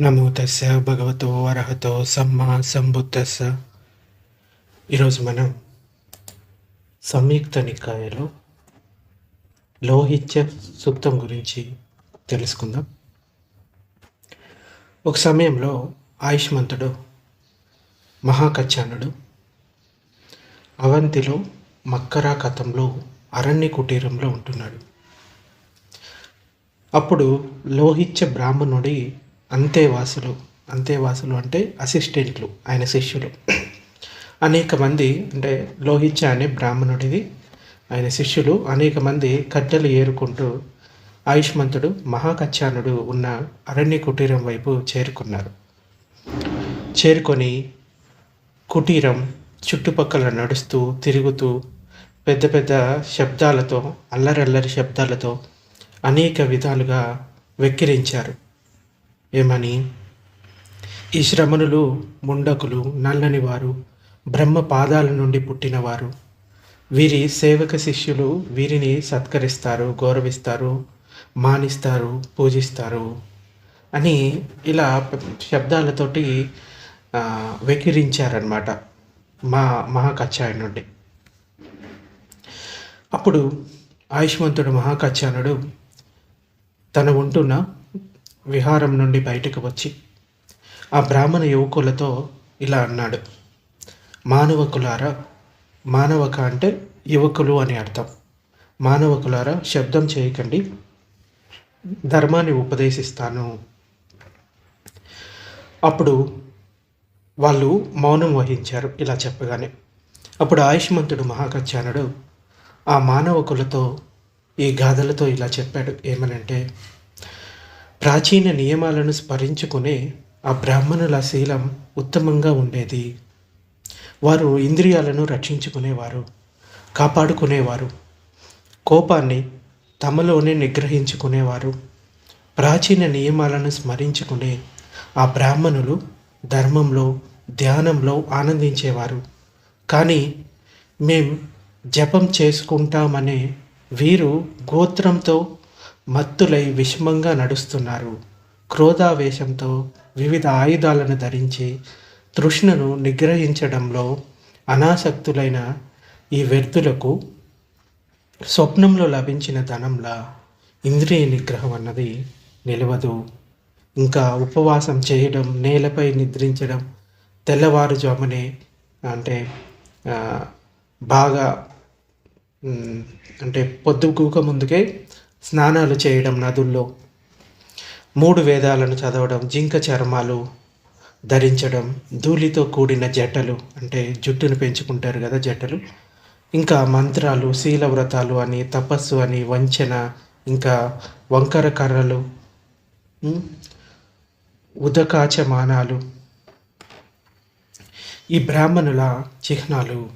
నమో భగవతో అర్హతో సమ్మా సంబుద్ధస్స ఈరోజు మనం సంయుక్త నికాయలో లోహిత్య సూక్తం గురించి తెలుసుకుందాం. ఒక సమయంలో ఆయుష్మంతుడు మహాకచ్చానుడు అవంతిలో మక్కరా కథంలో అరణ్య కుటీరంలో ఉంటున్నాడు. అప్పుడు లోహిత్య బ్రాహ్మణుడి అంతేవాసులు అంతేవాసులు అంటే అసిస్టెంట్లు ఆయన శిష్యులు. అనేక మంది అంటే లోహిత్య అనే బ్రాహ్మణుడిది ఆయన శిష్యులు. అనేక మంది కట్టెలు ఏరుకుంటూ ఆయుష్మంతుడు మహాకచ్చానుడు ఉన్న అరణ్య కుటీరం వైపు చేరుకున్నారు. చేరుకొని కుటీరం చుట్టుపక్కల నడుస్తూ తిరుగుతూ పెద్ద పెద్ద శబ్దాలతో అల్లరల్లరి శబ్దాలతో అనేక విధాలుగా వెక్కిరించారు. ఏమని? ఈ శ్రమణులు ముండకులు నల్లని వారు బ్రహ్మ పాదాల నుండి పుట్టినవారు. వీరి సేవక శిష్యులు వీరిని సత్కరిస్తారు గౌరవిస్తారు మానిస్తారు పూజిస్తారు అని ఇలా శబ్దాలతోటి వెకిరించారనమాట మా మహాకచ్చాయన్ నుండి. అప్పుడు ఆయుష్మంతుడు మహాకచ్చానుడు తన ఉంటున్న విహారం నుండి బయటకు వచ్చి ఆ బ్రాహ్మణ యువకులతో ఇలా అన్నాడు. మానవకులారా మానవక అంటే యువకులు అని అర్థం. మానవకులారా శబ్దం చేయకండి. ధర్మాన్ని ఉపదేశిస్తాను. అప్పుడు వాళ్ళు మౌనం వహించారు ఇలా చెప్పగానే. అప్పుడు ఆయుష్మంతుడు మహాకచ్చానుడు ఆ మానవకులతో ఈ గాథలతో ఇలా చెప్పాడు ఏమనంటే ప్రాచీన నియమాలను స్మరించుకునే ఆ బ్రాహ్మణుల శీలం ఉత్తమంగా ఉండేది. వారు ఇంద్రియాలను రక్షించుకునేవారు కాపాడుకునేవారు కోపాన్ని తమలోనే నిగ్రహించుకునేవారు. ప్రాచీన నియమాలను స్మరించుకునే ఆ బ్రాహ్మణులు ధర్మంలో ధ్యానంలో ఆనందించేవారు. కానీ మేం జపం చేసుకుంటామనే వీరు గోత్రంతో మత్తులై విషమంగా నడుస్తున్నారు. క్రోధావేశంతో వివిధ ఆయుధాలను ధరించి తృష్ణను నిగ్రహించడంలో అనాసక్తులైన ఈ వ్యర్థులకు స్వప్నంలో లభించిన ధనంలా ఇంద్రియ నిగ్రహం అన్నది నిలవదు. ఇంకా ఉపవాసం చేయడం నేలపై నిద్రించడం తెల్లవారుజామునే అంటే బాగా అంటే పొద్దుగూక ముందుకే స్నానాలు చేయడం నదుల్లో. మూడు వేదాలను చదవడం జింక చర్మాలు ధరించడం ధూళితో కూడిన జట్టలు అంటే జుట్టును పెంచుకుంటారు కదా జటలు. ఇంకా మంత్రాలు శీలవ్రతాలు అని తపస్సు అని వంచన ఇంకా వంకర కర్రలు ఉదకాచమానాలు. ఈ బ్రాహ్మణుల చిహ్నాలు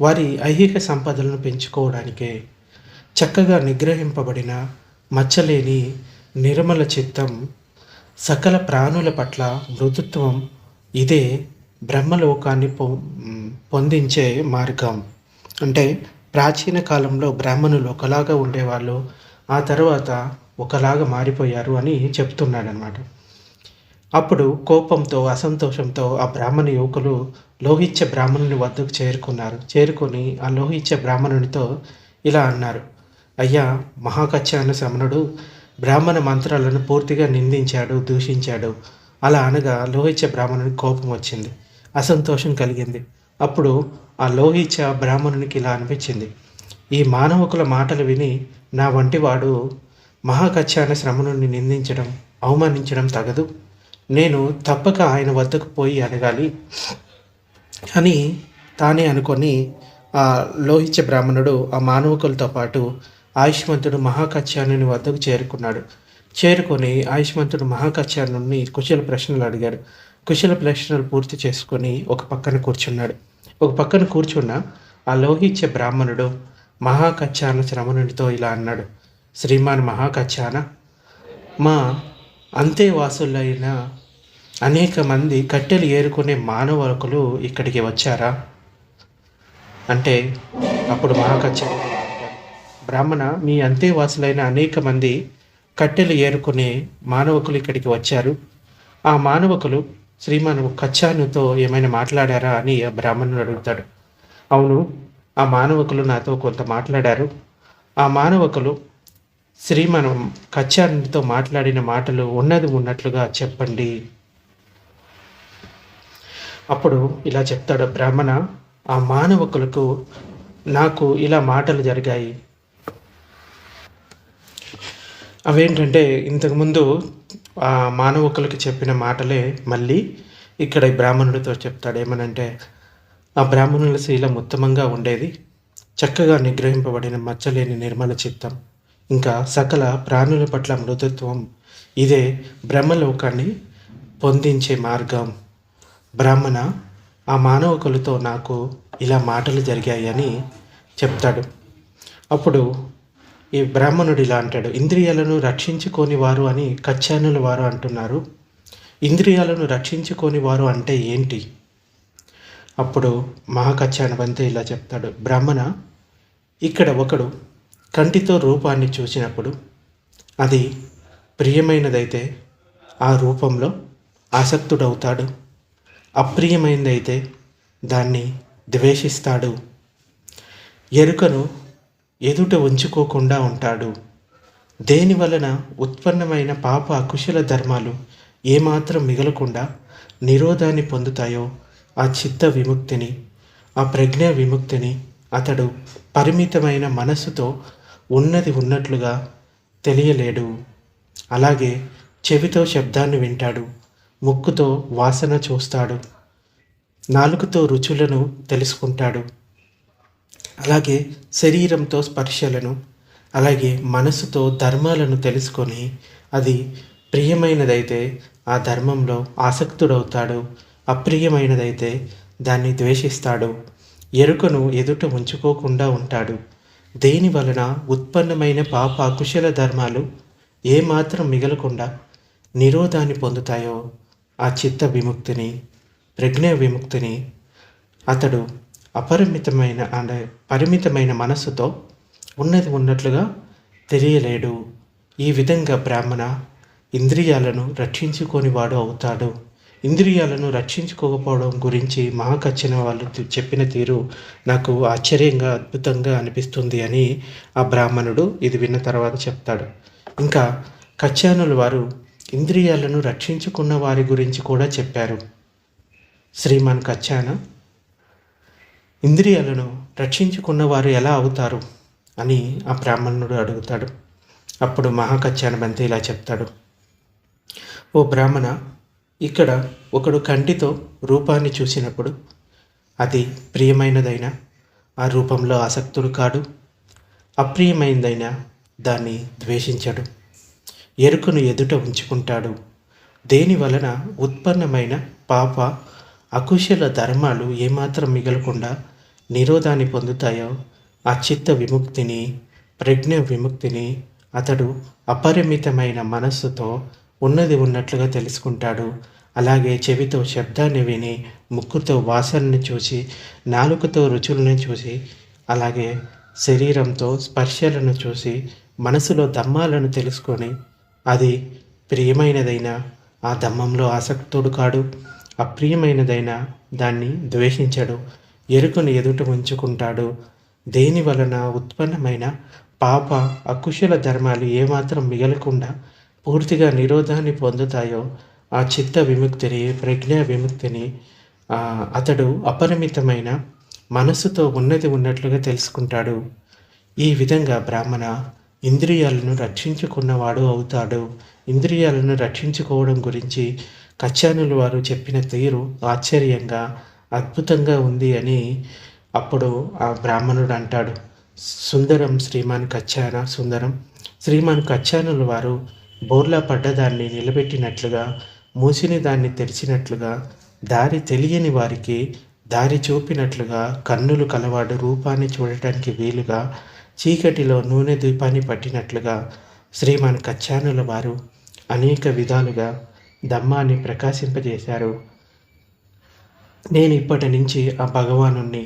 వారి ఐహిక సంపదలను పెంచుకోవడానికే చక్కగా నిగ్రహింపబడిన మచ్చలేని నిర్మల చిత్తం సకల ప్రాణుల పట్ల మృదుత్వం ఇదే బ్రహ్మలోకాన్ని పొ పొందించే మార్గం. అంటే ప్రాచీన కాలంలో బ్రాహ్మణులు ఒకలాగా ఉండేవాళ్ళు ఆ తర్వాత ఒకలాగా మారిపోయారు అని చెప్తున్నాడనమాట అప్పుడు కోపంతో అసంతోషంతో ఆ బ్రాహ్మణ యువకులు లోహిత్య బ్రాహ్మణుని వద్దకు చేరుకున్నారు. చేరుకొని ఆ లోహిత్య బ్రాహ్మణునితో ఇలా అన్నారు. అయ్యా మహాకచ్చాన శమణుడు బ్రాహ్మణ మంత్రాలను పూర్తిగా నిందించాడు దూషించాడు. అలా అనగా లోహిత్య బ్రాహ్మణునికి కోపం వచ్చింది అసంతోషం కలిగింది. అప్పుడు ఆ లోహిత్య బ్రాహ్మణునికి ఇలా అనిపించింది ఈ మానవకుల మాటలు విని నా వంటి వాడు మహాకచ్చాన శ్రమణుని నిందించడం అవమానించడం తగదు. నేను తప్పక ఆయన వద్దకు పోయి అడగాలి అని తానే అనుకొని ఆ లోహిత్య బ్రాహ్మణుడు ఆ మానవకులతో పాటు ఆయుష్మంతుడు మహాకచ్యానుని వద్దకు చేరుకున్నాడు. చేరుకొని ఆయుష్మంతుడు మహాకచ్యానుని కుశల ప్రశ్నలు అడిగాడు కుశల ప్రశ్నలు పూర్తి చేసుకొని ఒక పక్కన కూర్చున్నాడు. ఒక పక్కన కూర్చున్న ఆ లోహిత్య బ్రాహ్మణుడు మహాకచ్చాన శ్రమణునితో ఇలా అన్నాడు. శ్రీమాన్ మహాకచ్చాన మా అంతేవాసులైన అనేక మంది కట్టెలు ఏరుకునే మానవకులు ఇక్కడికి వచ్చారా? అంటే అప్పుడు మహాకచ్చాన బ్రాహ్మణ మీ అంతేవాసులైన అనేక మంది కట్టెలు ఏరుకునే మానవకులు ఇక్కడికి వచ్చారు. ఆ మానవకులు శ్రీమాను కచ్చానుతో ఏమైనా మాట్లాడారా? అని ఆ బ్రాహ్మణుడు అడుగుతాడు. అవును ఆ మానవకులు నాతో కొంత మాట్లాడారు. ఆ మానవకులు శ్రీమనం కచ్చానుతో మాట్లాడిన మాటలు ఉన్నది ఉన్నట్లుగా చెప్పండి. అప్పుడు ఇలా చెప్తాడు బ్రాహ్మణ ఆ మానవకులకు నాకు ఇలా మాటలు జరిగాయి. అవేంటంటే ఇంతకుముందు ఆ మానవకులకి చెప్పిన మాటలే మళ్ళీ ఇక్కడ బ్రాహ్మణుడితో చెప్తాడు. ఏమనంటే ఆ బ్రాహ్మణుల శీలం ఉత్తమంగా ఉండేది చక్కగా నిగ్రహింపబడిన మచ్చలేని నిర్మల చిత్తం. ఇంకా సకల ప్రాణుల పట్ల మృదుత్వం ఇదే బ్రహ్మలోకాన్ని పొందించే మార్గం. బ్రాహ్మణ ఆ మానవకులతో నాకు ఇలా మాటలు జరిగాయని చెప్తాడు. అప్పుడు ఈ బ్రాహ్మణుడు ఇలా అంటాడు ఇంద్రియాలను రక్షించుకోని వారు అని కచ్చానుల వారు అంటున్నారు. ఇంద్రియాలను రక్షించుకోని వారు అంటే ఏంటి? అప్పుడు మహాకచ్చానవంతే ఇలా చెప్తాడు బ్రాహ్మణ ఇక్కడ ఒకడు కంటితో రూపాన్ని చూసినప్పుడు అది ప్రియమైనదైతే ఆ రూపంలో ఆసక్తుడవుతాడు అప్రియమైనదైతే దాన్ని ద్వేషిస్తాడు. ఎరుకను ఎదుట ఉంచుకోకుండా ఉంటాడు. దేని వలన ఉత్పన్నమైన పాప అకుశల ధర్మాలు ఏమాత్రం మిగలకుండా నిరోధాన్ని పొందుతాయో ఆ చిత్త విముక్తిని ఆ ప్రజ్ఞ విముక్తిని అతడు పరిమితమైన మనస్సుతో ఉన్నది ఉన్నట్లుగా తెలియలేడు. అలాగే చెవితో శబ్దాన్ని వింటాడు ముక్కుతో వాసన చూస్తాడు నాలుగుతో రుచులను తెలుసుకుంటాడు. అలాగే శరీరంతో స్పర్శలను అలాగే మనసుతో ధర్మాలను తెలుసుకొని అది ప్రియమైనదైతే ఆ ధర్మంలో ఆసక్తుడవుతాడు అప్రియమైనదైతే దాన్ని ద్వేషిస్తాడు ఎరుకను ఎదుట ఉంచుకోకుండా ఉంటాడు. దేని వలన ఉత్పన్నమైన పాప అకుశల ధర్మాలు ఏమాత్రం మిగలకుండా నిరోధాన్ని పొందుతాయో ఆ చిత్త విముక్తిని ప్రజ్ఞ విముక్తిని అతడు అపరిమితమైన అంటే పరిమితమైన మనస్సుతో ఉన్నది ఉన్నట్లుగా తెలియలేడు. ఈ విధంగా బ్రాహ్మణ ఇంద్రియాలను రక్షించుకొని వాడు అవుతాడు. ఇంద్రియాలను రక్షించుకోకపోవడం గురించి మహాకచ్చిన వాళ్ళు చెప్పిన తీరు నాకు ఆశ్చర్యంగా అద్భుతంగా అనిపిస్తుంది అని ఆ బ్రాహ్మణుడు ఇది విన్న తర్వాత చెప్తాడు. ఇంకా కచ్చానుల వారు ఇంద్రియాలను రక్షించుకున్న వారి గురించి కూడా చెప్పారు. శ్రీమాన్ కచ్చాన ఇంద్రియాలను రక్షించుకున్న వారు ఎలా అవుతారు అని ఆ బ్రాహ్మణుడు అడుగుతాడు. అప్పుడు మహాకచ్చాన బంతి ఇలా చెప్తాడు. ఓ బ్రాహ్మణ ఇక్కడ ఒకడు కంటితో రూపాన్ని చూసినప్పుడు అది ప్రియమైనదైనా ఆ రూపంలో ఆసక్తుడు కాడు అప్రియమైనదైనా దాన్ని ద్వేషించడు. ఎరుకను ఎదుట ఉంచుకుంటాడు. దేని వలన ఉత్పన్నమైన పాప అకుశల ధర్మాలు ఏమాత్రం మిగలకుండా నిరోధాన్ని పొందుతాయో ఆ చిత్త విముక్తిని ప్రజ్ఞ విముక్తిని అతడు అపరిమితమైన మనస్సుతో ఉన్నది ఉన్నట్లుగా తెలుసుకుంటాడు. అలాగే చెవితో శబ్దాన్ని విని ముక్కుతో వాసనని చూసి నాలుకతో రుచులను చూసి అలాగే శరీరంతో స్పర్శలను చూసి మనసులో దమ్మాలను తెలుసుకొని అది ప్రియమైనదైనా ఆ దమ్మంలో ఆసక్తుడు కాడు. అప్రియమైనదైనా దాన్ని ద్వేషించడు. ఎరుకను ఎదుట ఉంచుకుంటాడు. దేని వలన ఉత్పన్నమైన పాప అకుశల ధర్మాలు ఏమాత్రం మిగలకుండా పూర్తిగా నిరోధాన్ని పొందుతాయో ఆ చిత్త విముక్తిని ప్రజ్ఞా విముక్తిని అతడు అపరిమితమైన మనసుతో ఉన్నది ఉన్నట్లుగా తెలుసుకుంటాడు. ఈ విధంగా బ్రాహ్మణ ఇంద్రియాలను రక్షించుకున్నవాడు అవుతాడు. ఇంద్రియాలను రక్షించుకోవడం గురించి కచ్చానులు వారు చెప్పిన తీరు ఆశ్చర్యంగా అద్భుతంగా ఉంది అని అప్పుడు ఆ బ్రాహ్మణుడు అంటాడు. సుందరం శ్రీమాన్ కచ్చాన సుందరం. శ్రీమాన్ కచ్చానుల వారు బోర్లా పడ్డదాన్ని నిలబెట్టినట్లుగా మూసిని దాన్ని తెరిచినట్లుగా దారి తెలియని వారికి దారి చూపినట్లుగా కన్నులు కలవాడు రూపాన్ని చూడటానికి వీలుగా చీకటిలో నూనె దీపాన్ని పట్టినట్లుగా శ్రీమాన్ కచ్చానుల వారు అనేక విధాలుగా ధమ్మాన్ని ప్రకాశింపజేశారు. నేను ఇప్పటి నుంచి ఆ భగవాను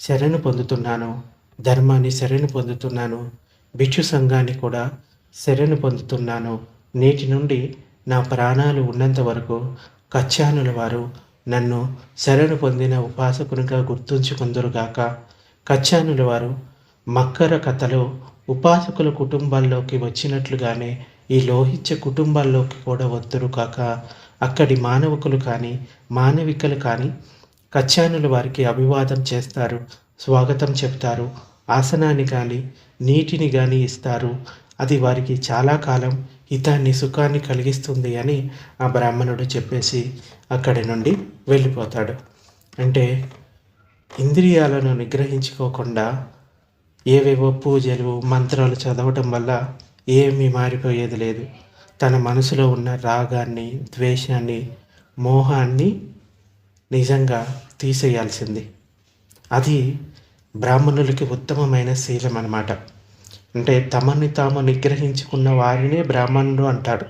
శరణు పొందుతున్నాను. ధర్మాన్ని శరణు పొందుతున్నాను. భిక్షు సంఘాన్ని కూడా శరణు పొందుతున్నాను. నేటి నుండి నా ప్రాణాలు ఉన్నంత వరకు కచ్చానుల వారు నన్ను శరణు పొందిన ఉపాసకునిగా గుర్తుంచుకుందరుగాక. కచ్చానుల వారు మక్కర కథలో ఉపాసకుల కుటుంబాల్లోకి వచ్చినట్లుగానే ఈ లోహిత్య కుటుంబాల్లోకి కూడా వద్దురు కాక అక్కడి మానవకులు కానీ మానవికలు కానీ కచ్చానులు వారికి అభివాదం చేస్తారు స్వాగతం చెప్తారు ఆసనాన్ని కానీ నీటిని కానీ ఇస్తారు. అది వారికి చాలా కాలం హితాన్ని సుఖాన్ని కలిగిస్తుంది అని ఆ బ్రాహ్మణుడు చెప్పేసి అక్కడి నుండి వెళ్ళిపోతాడు. అంటే ఇంద్రియాలను నిగ్రహించుకోకుండా ఏవేవో పూజలు మంత్రాలు చదవటం వల్ల ఏమీ మారిపోయేది లేదు. తన మనసులో ఉన్న రాగాన్ని ద్వేషాన్ని మోహాన్ని నిజంగా తీసేయాల్సింది. అది బ్రాహ్మణులకి ఉత్తమమైన శీలం అన్నమాట. అంటే తమని తాము నిగ్రహించుకున్న వారినే బ్రాహ్మణుడు అంటాడు.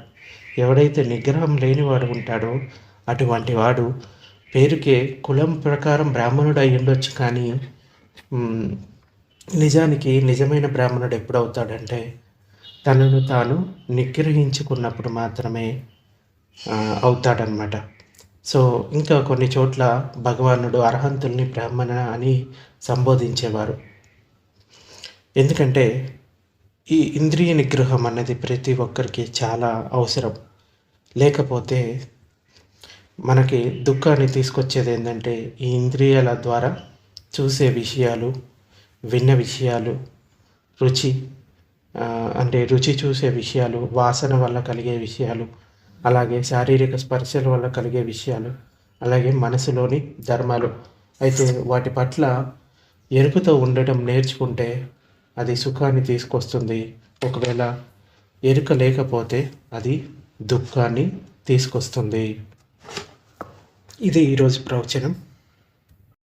ఎవడైతే నిగ్రహం లేనివాడు ఉంటాడో అటువంటి వాడు పేరుకే కులం ప్రకారం బ్రాహ్మణుడు అయి ఉండొచ్చు కానీ నిజానికి నిజమైన బ్రాహ్మణుడు ఎప్పుడవుతాడంటే తనను తాను నిగ్రహించుకున్నప్పుడు మాత్రమే అవుతాడనమాట సో ఇంకా కొన్ని చోట్ల భగవానుడు అర్హంతుల్ని బ్రాహ్మణ అని సంబోధించేవారు. ఎందుకంటే ఈ ఇంద్రియ నిగ్రహం అన్నది ప్రతి ఒక్కరికి చాలా అవసరం. లేకపోతే మనకి దుఃఖాన్ని తీసుకొచ్చేది ఏంటంటే ఈ ఇంద్రియాల ద్వారా చూసే విషయాలు విన్న విషయాలు రుచి అంటే రుచి చూసే విషయాలు వాసన వల్ల కలిగే విషయాలు అలాగే శారీరక స్పర్శల వల్ల కలిగే విషయాలు అలాగే మనసులోని ధర్మాలు. అయితే వాటి పట్ల ఎరుకతో ఉండటం నేర్చుకుంటే అది సుఖాన్ని తీసుకొస్తుంది. ఒకవేళ ఎరుక లేకపోతే అది దుఃఖాన్ని తీసుకొస్తుంది. ఇది ఈరోజు ప్రవచనం.